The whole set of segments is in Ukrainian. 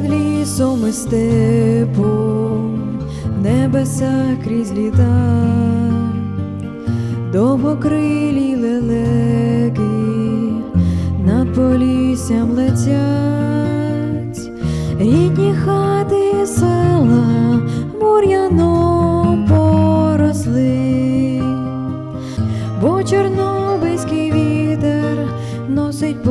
лісом і степом, небеса крізь літа, довгокрилі лелеки над поліссям летять, рідні хати села бур'яном поросли, бо чорнобильський вітер носить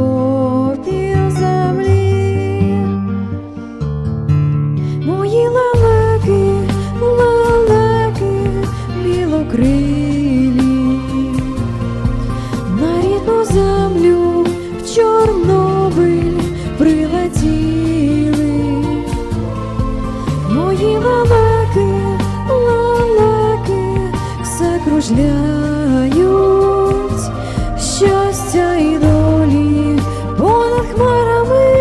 рідну землю в Чорнобиль прилетіли. Мої лелеки, лелеки, все кружляють, щастя і долі понад хмарами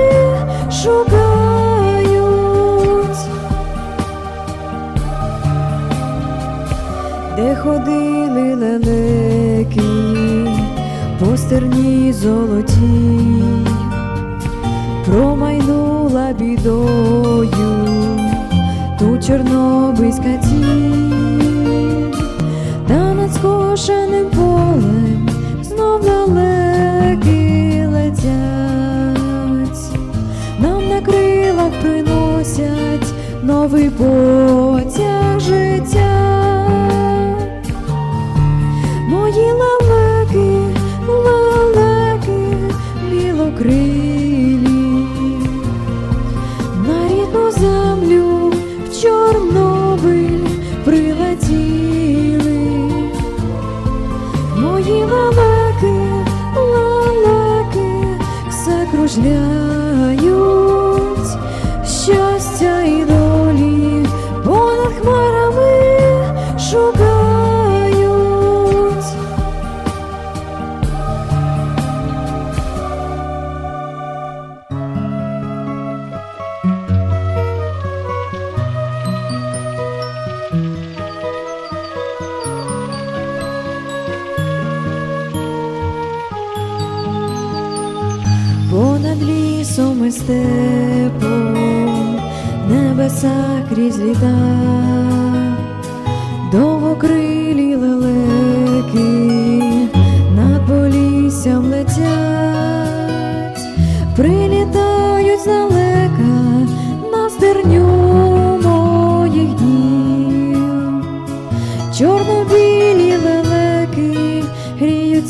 шукають. Де ходили лелеки по стерні золотій, промайнула бідою ту чорнобильська тінь, та над скошеним полем знов лелеки летять, нам на крилах приносять новий потяг білокрилі, на рідну землю в Чорнобиль прилетіли. Мої лелеки, лелеки, все кружляють, Лісом степом, небеса крізь літа, довгокрилі лелеки над поліссям летять, прилітають здалека на стерню моїх днів. Чорно-білі лелеки гріють